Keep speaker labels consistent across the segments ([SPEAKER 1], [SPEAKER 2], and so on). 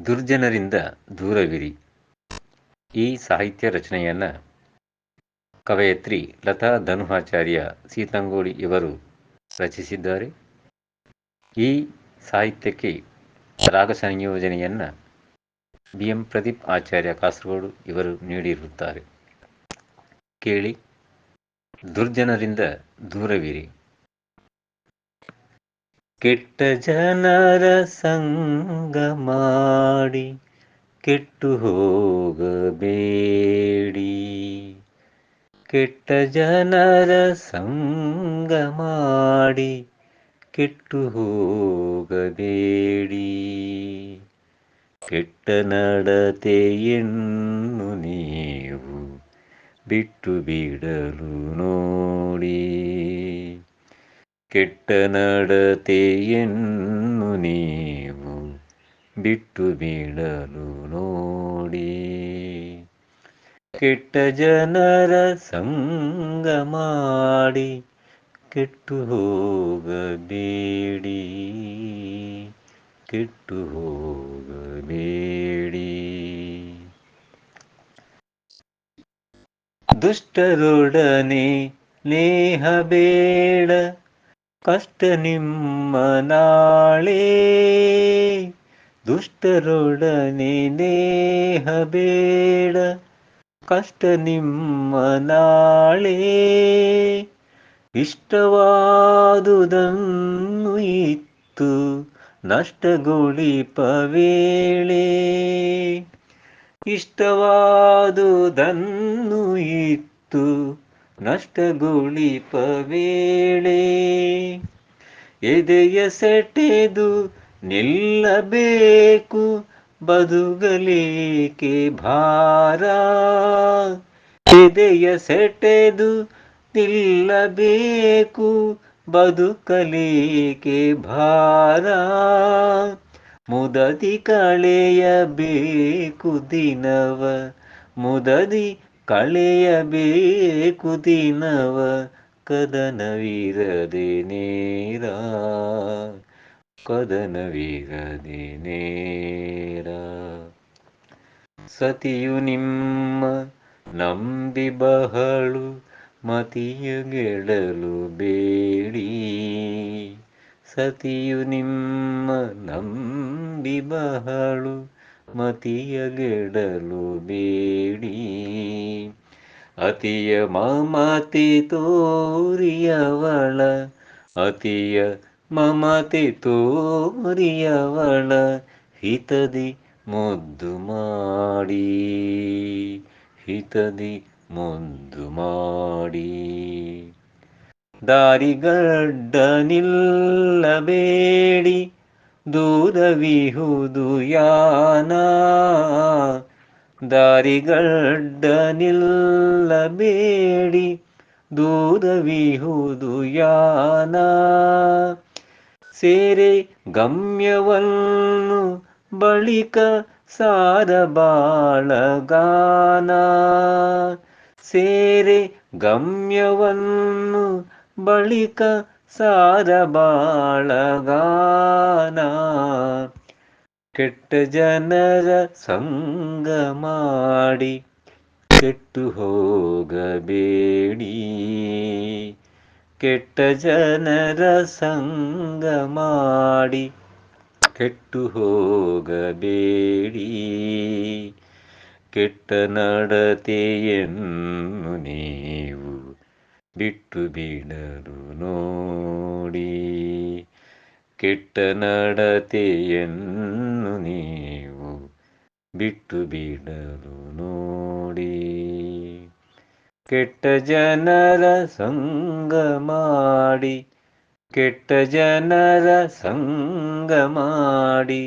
[SPEAKER 1] ದುರ್ಜನರಿಂದ ದೂರವಿರಿ. ಈ ಸಾಹಿತ್ಯ ರಚನೆಯನ್ನು ಕವಯತ್ರಿ ಲತಾ ಧನುಹಾಚಾರ್ಯ ಸೀತಂಗೋಳಿ ಇವರು ರಚಿಸಿದ್ದಾರೆ. ಈ ಸಾಹಿತ್ಯಕ್ಕೆ ರಾಗ ಸಂಯೋಜನೆಯನ್ನು ಬಿ ಎಂ ಪ್ರದೀಪ್ ಆಚಾರ್ಯ ಕಾಸರಗೋಡು ಇವರು ನೀಡಿರುತ್ತಾರೆ. ಕೇಳಿ, ದುರ್ಜನರಿಂದ ದೂರವಿರಿ. ಕೆಟ್ಟ ಜನರ ಸಂಗ ಮಾಡಿ, ಕೆಟ್ಟು ಹೋಗಬೇಡಿ. ಕೆಟ್ಟ ಜನರ ಸಂಗ ಮಾಡಿ, ಕೆಟ್ಟು ಹೋಗಬೇಡಿ. ಕೆಟ್ಟ ನಡತೆಯನ್ನು ನೀವು ಬಿಟ್ಟು ಬಿಡಲು ನೋಡಿ. ಕೆಟ್ಟ ನಡತೆಯನ್ನು ನೀವು ಬಿಟ್ಟು ಬಿಡಲು ನೋಡಿ ಕೆಟ್ಟ ಜನರ ಸಂಗ ಮಾಡಿ ಕೆಟ್ಟು ಹೋಗಬೇಡಿ ಕೆಟ್ಟು ಹೋಗಬೇಡಿ ದುಷ್ಟರೊಡನೆ ನೇಹ ಬೇಡ ಕಷ್ಟ ನಿಮ್ಮ ನಾಳೆ ದುಷ್ಟರೊಡನೆ ನೇಹ ಬೇಡ. ಕಷ್ಟ ನಿಮ್ಮ ನಾಳೆ ಇಷ್ಟವಾದುದನ್ನು ಇತ್ತು ನಷ್ಟಗೊಳಿಪವೇಳೆ ಇಷ್ಟವಾದುದನ್ನು ಇತ್ತು ನಷ್ಟಗೊಳಿಪ ವೇಳೆ ಎದೆಯ ಸೆಟೆದು ನಿಲ್ಲಬೇಕು ಬದುಗಲೇಕೆ ಭಾರ? ಎದೆಯ ಸೆಟೆದು ನಿಲ್ಲಬೇಕು ಬದುಕಲೇಕೆ ಭಾರ? ಮುದದಿ ಕಳೆಯಬೇಕು ದಿನವ ಮುದದಿ ಕಳೆಯಬೇಕು ದಿನವ ಕದನವಿರದೆ ನೇರ. ಕದನವಿರದೆ ನೇರ. ಸತಿಯು ನಿಮ್ಮ ನಂಬಿ ಬಹಳು, ಮತಿಯ ಗೆಳಲು ಬೇಡಿ. ಸತಿಯು ನಿಮ್ಮ ನಂಬಿ ಬಹಳು ಮತಿಯ ಗೆಡಲು ಬೇಡಿ. ಅತಿಯ ಮಮತಿ ತೋರಿಯವಳ, ಅತಿಯ ಮಮತಿ ತೋರಿಯವಳ, ಹಿತದಿ ಮುದ್ದು ಮಾಡಿ. ಹಿತದಿ ಮುದ್ದು ಮಾಡಿ. ದಾರಿಗಡ್ಡ ನಿಲ್ಲಬೇಡಿ. ದೂರವಿಹುದು ಯಾನ? ದಾರಿಗಡ್ಡ ನಿಲ್ಲಬೇಡಿ ದೂರವಿಹುದು ಯಾನ? ಸೇರೆ ಗಮ್ಯವನ್ನು ಬಳಿಕ ಸಾರಬಾಳಗಾನ ಸೇರೆ ಗಮ್ಯವನ್ನು ಬಳಿಕ ಸಾರಬಾಳಗಾನ ಕೆಟ್ಟ ಜನರ ಸಂಗ ಮಾಡಿ ಕೆಟ್ಟು ಹೋಗಬೇಡಿ. ಕೆಟ್ಟ ಜನರ ಸಂಗ ಮಾಡಿ ಕೆಟ್ಟು ಹೋಗಬೇಡಿ. ಕೆಟ್ಟ ನಡತೆಯನ್ನು ನೀವು ಬಿಟ್ಟು ಬಿಡಲು ನೋಡಿ. ಕೆಟ್ಟ ನಡತೆಯನ್ನು ನೀವು ಬಿಟ್ಟು ಬಿಡಲು ನೋಡಿ ಕೆಟ್ಟ ಜನರ ಸಂಗ ಮಾಡಿ ಕೆಟ್ಟ ಜನರ ಸಂಗ ಮಾಡಿ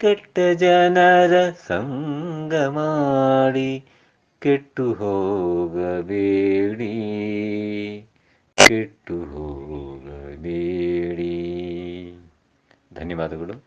[SPEAKER 1] ಕೆಟ್ಟ ಜನರ ಸಂಗ ಮಾಡಿ ಕೆಟ್ಟು ಹೋಗಬೇಡಿ ಕೆಟ್ಟು ಹೋಗಬೇಡಿ അതുകളും